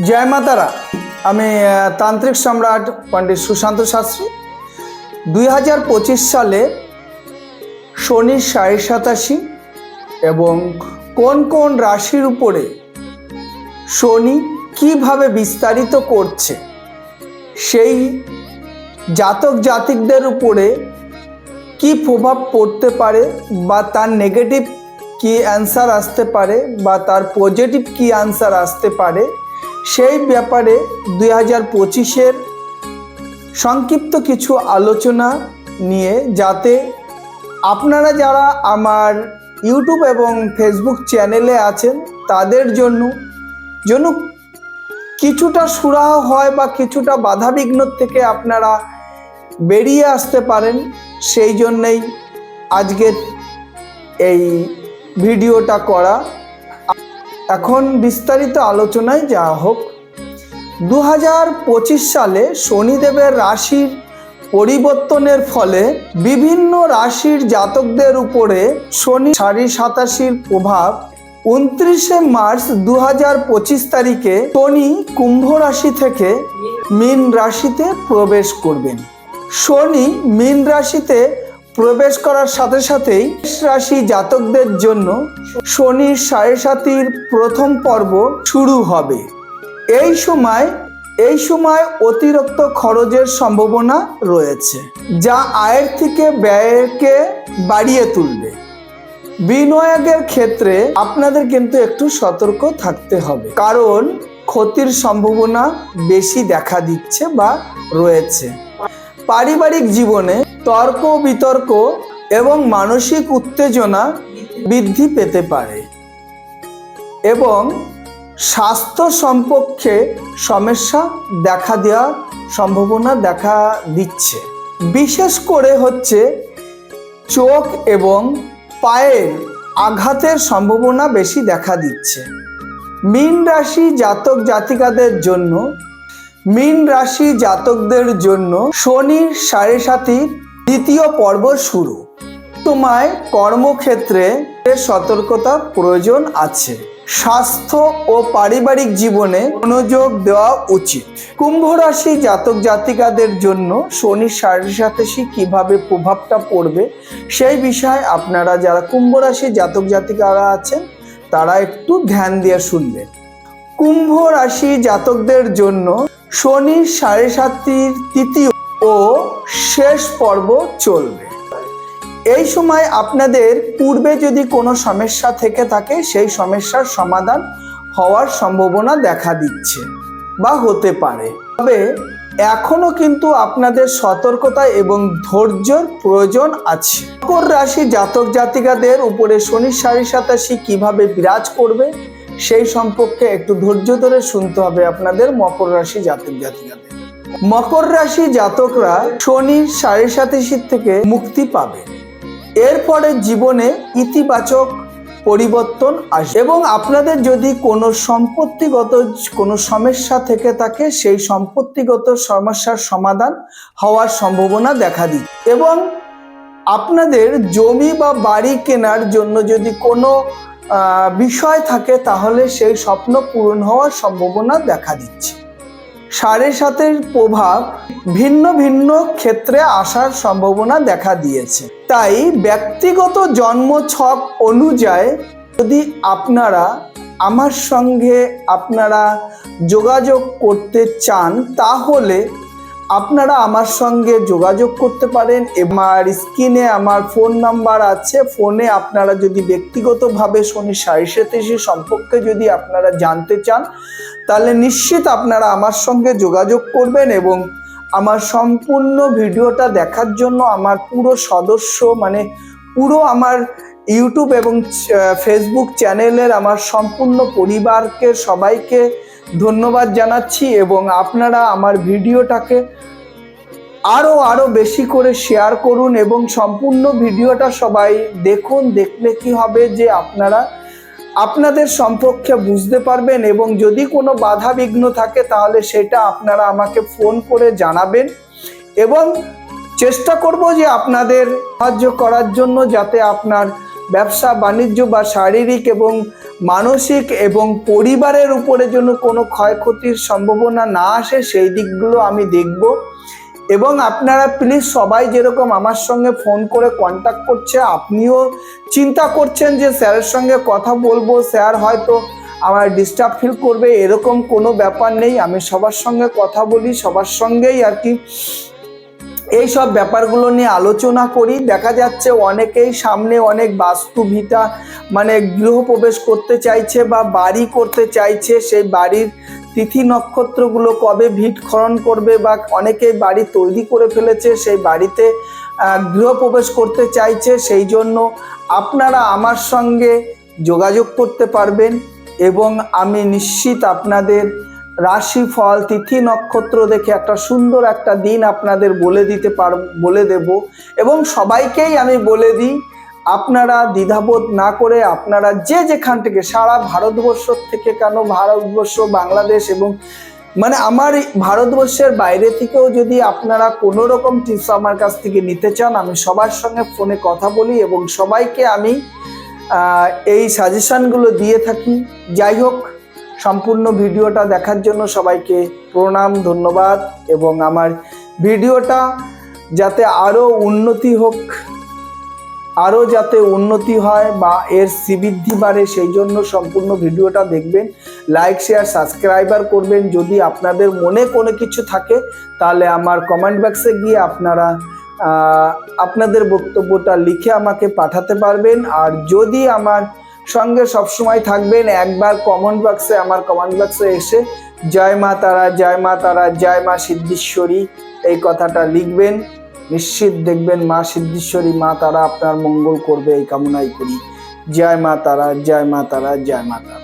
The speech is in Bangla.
জয় মাতারা আমি তান্ত্রিক সম্রাট পণ্ডিত সুশান্ত শাস্ত্রী। দুই হাজার পঁচিশ সালে শনি সাড়ে সাতাশি এবং কোন কোন রাশির উপরে শনি কীভাবে বিস্তারিত করছে, সেই জাতক জাতিকদের উপরে কি প্রভাব পড়তে পারে বা তার নেগেটিভ কি অ্যান্সার আসতে পারে বা তার পজিটিভ কি অ্যান্সার আসতে পারে সেই ব্যাপারে দুই হাজার পঁচিশের সংক্ষিপ্ত কিছু আলোচনা নিয়ে যাতে আপনারা যারা আমার ইউটিউব এবং ফেসবুক চ্যানেলে আছেন, তাদের জন্য জন্য কিছুটা সুরাহ হয় বা কিছুটা বাধাবিঘ্ন থেকে আপনারা বেরিয়ে আসতে পারেন, সেই জন্যেই আজকের এই ভিডিওটা করা। এখন বিস্তারিত আলোচনায় যাওয়া হোক। দু হাজার পঁচিশ সালে শনিদেবের রাশির পরিবর্তনের ফলে বিভিন্ন রাশির জাতকদের উপরে শনি সাড়ে সাতাশির প্রভাব। উনত্রিশে মার্চ দু হাজার পঁচিশ তারিখে শনি কুম্ভ রাশি থেকে মীন রাশিতে প্রবেশ করবেন। শনি মীন রাশিতে প্রবেশ করার সাথে সাথেই রাশি জাতকদের জন্য শনির সাড়ে সাতির প্রথম পর্ব শুরু হবে। এই সময় এই সময় অতিরিক্ত খরচের সম্ভাবনা রয়েছে, যা আয়ের থেকে ব্যয়কে বাড়িয়ে তুলবে। বিনিয়োগের ক্ষেত্রে আপনাদের কিন্তু একটু সতর্ক থাকতে হবে, কারণ ক্ষতির সম্ভাবনা বেশি দেখা দিচ্ছে বা রয়েছে। পারিবারিক জীবনে তর্ক, বিতর্ক এবং মানসিক উত্তেজনা বৃদ্ধি পেতে পারে এবং স্বাস্থ্য সম্পর্কে সমস্যা দেখা দেওয়ার সম্ভাবনা দেখা দিচ্ছে। বিশেষ করে হচ্ছে চোখ এবং পায়ের আঘাতের সম্ভাবনা বেশি দেখা দিচ্ছে। মীন রাশি জাতক জাতিকাদের জন্য, মীন রাশি জাতকদের জন্য শনির সাড়ে সাতির দ্বিতীয় পর্ব শুরু। তোমায় কর্মক্ষেত্রে সতর্কতা প্রয়োজন আছে। স্বাস্থ্য ও পারিবারিক জীবনে মনোযোগ দেওয়া উচিত। কুম্ভ রাশি জাতক জাতিকাদের জন্য শনি সাড়ে কীভাবে প্রভাবটা পড়বে সেই বিষয়ে আপনারা যারা কুম্ভ রাশি জাতক জাতিকারা আছেন, তারা একটু ধ্যান দিয়ে শুনবেন। কুম্ভ রাশি জাতকদের জন্য শনি সাড়ে সাতির তৃতীয় ও শেষ পর্ব চলবে। এই সময় আপনাদের পূর্বে যদি কোনো সমস্যা থেকে থাকে, সেই সমস্যার সমাধান হওয়ার সম্ভাবনা দেখা দিচ্ছে বা হতে পারে। তবে এখনও কিন্তু আপনাদের সতর্কতা এবং ধৈর্যর প্রয়োজন আছে। মকর রাশি জাতক জাতিকাদের উপরে শনি সাড়ে সাতাশি কীভাবে বিরাজ করবে, সেই সম্পর্কে একটু ধৈর্য ধরে শুনতে হবে আপনাদের মকর রাশি জাতক জাতিকাদের। মকর রাশি জাতকরা শনির সাড়ে সাতাশির থেকে মুক্তি পাবে। এরপরে জীবনে ইতিবাচক পরিবর্তন আসে এবং আপনাদের যদি কোনো সম্পত্তিগত, কোনো সমস্যা থেকে থাকে, সেই সম্পত্তিগত সমস্যার সমাধান হওয়ার সম্ভাবনা দেখা দিই। এবং আপনাদের জমি বা বাড়ি কেনার জন্য যদি কোনো বিষয় থাকে, তাহলে সেই স্বপ্ন পূরণ হওয়ার সম্ভাবনা দেখা দিচ্ছে। সাড়ে সাতের প্রভাব ভিন্ন ভিন্ন ক্ষেত্রে আসার সম্ভাবনা দেখা দিয়েছে। তাই ব্যক্তিগত জন্ম ছক অনুযায়ী যদি আপনারা আমার সঙ্গে আপনারা যোগাযোগ করতে চান, তাহলে আপনারা আমার সঙ্গে যোগাযোগ করতে পারেন আমার স্ক্রিনে আমার ফোন নাম্বার আছে। ফোনে আপনারা যদি ব্যক্তিগতভাবে শনি সাড়ে সাতাশি সম্পর্কে যদি আপনারা জানতে চান, তাহলে নিশ্চিত আপনারা আমার সঙ্গে যোগাযোগ করবেন এবং আমার সম্পূর্ণ ভিডিওটা দেখার জন্য আমার পুরো সদস্য মানে পুরো আমার ইউটিউব এবং ফেসবুক চ্যানেলের আমার সম্পূর্ণ পরিবারকে, সবাইকে ধন্যবাদ জানাচ্ছি এবং আপনারা আমার ভিডিওটাকে আরও আরও বেশি করে শেয়ার করুন এবং সম্পূর্ণ ভিডিওটা সবাই দেখুন, দেখলে কি হবে যে আপনারা আপনাদের সম্পর্কে বুঝতে পারবেন এবং যদি কোনো বাধা বিঘ্ন থাকে তাহলে সেটা আপনারা আমাকে ফোন করে জানাবেন এবং চেষ্টা করব যে আপনাদের সাহায্য করার জন্য যাতে আপনার ব্যবসা, বাণিজ্য বা শারীরিক এবং মানসিক এবং পরিবারের উপরে যেন কোনো ক্ষয়ক্ষতির সম্ভাবনা না আসে, সেই দিকগুলো আমি দেখব। এবং আপনারা প্লিজ সবাই যেরকম আমার সঙ্গে ফোন করে কন্ট্যাক্ট করছে, আপনিও চিন্তা করছেন যে স্যারের সঙ্গে কথা বলব স্যার হয়তো আমার ডিস্টার্ব ফিল করবে, এরকম কোনো ব্যাপার নেই। আমি সবার সঙ্গে কথা বলি, সবার সঙ্গেই আর কি এই সব ব্যাপারগুলো নিয়ে আলোচনা করি। দেখা যাচ্ছে অনেকেই সামনে অনেক বাস্তু ভিটা মানে গৃহপ্রবেশ করতে চাইছে বা বাড়ি করতে চাইছে, সেই বাড়ির তিথি নক্ষত্রগুলো কবে ভিট খনন করবে বা অনেকেই বাড়ি তৈরি করে ফেলেছে, সেই বাড়িতে গৃহপ্রবেশ করতে চাইছে, সেই জন্য আপনারা আমার সঙ্গে যোগাযোগ করতে পারবেন এবং আমি নিশ্চিত আপনাদের রাশিফল, তিথি নক্ষত্র দেখে একটা সুন্দর একটা দিন আপনাদের বলে দিতে পার, বলে দেব। এবং সবাইকেই আমি বলে দিই, আপনারা দ্বিধাবোধ না করে আপনারা যে যেখান থেকে, সারা ভারতবর্ষ থেকে কেন ভারতবর্ষ, বাংলাদেশ এবং মানে আমার ভারতবর্ষের বাইরে থেকেও যদি আপনারা কোনো রকম টিপস আমার কাছ থেকে নিতে চান, আমি সবার সঙ্গে ফোনে কথা বলি এবং সবাইকে আমি এই সাজেশনগুলো দিয়ে থাকি। যাই হোক সম্পূর্ণ ভিডিওটা দেখার জন্য সবাইকে প্রণাম, ধন্যবাদ এবং আমার ভিডিওটা যাতে আরও উন্নতি হোক, আরও যাতে উন্নতি হয় বা এর শ্রীবৃদ্ধি বাড়ে, সেই জন্য সম্পূর্ণ ভিডিওটা দেখবেন। লাইক শেয়ার সাবস্ক্রাইবার করবেন। যদি আপনাদের মনে কোনো কিছু থাকে, তাহলে আমার কমেন্ট বক্সে গিয়ে আপনারা আপনাদের বক্তব্যটা লিখে আমাকে পাঠাতে পারবেন। আর যদি আমার সঙ্গে সবসময় থাকবেন। একবার কমেন্ট বক্সে আমার কমেন্ট বক্সে এসে জয় মা তারা, জয় মা তারা, জয় মা সিদ্ধেশ্বরী এই কথাটা লিখবেন। নিশ্চিত দেখবেন মা সিদ্ধেশ্বরী, মা তারা আপনার মঙ্গল করবে এই কামনাই করি। জয় মা তারা, জয় মা তারা, জয় মা তারা।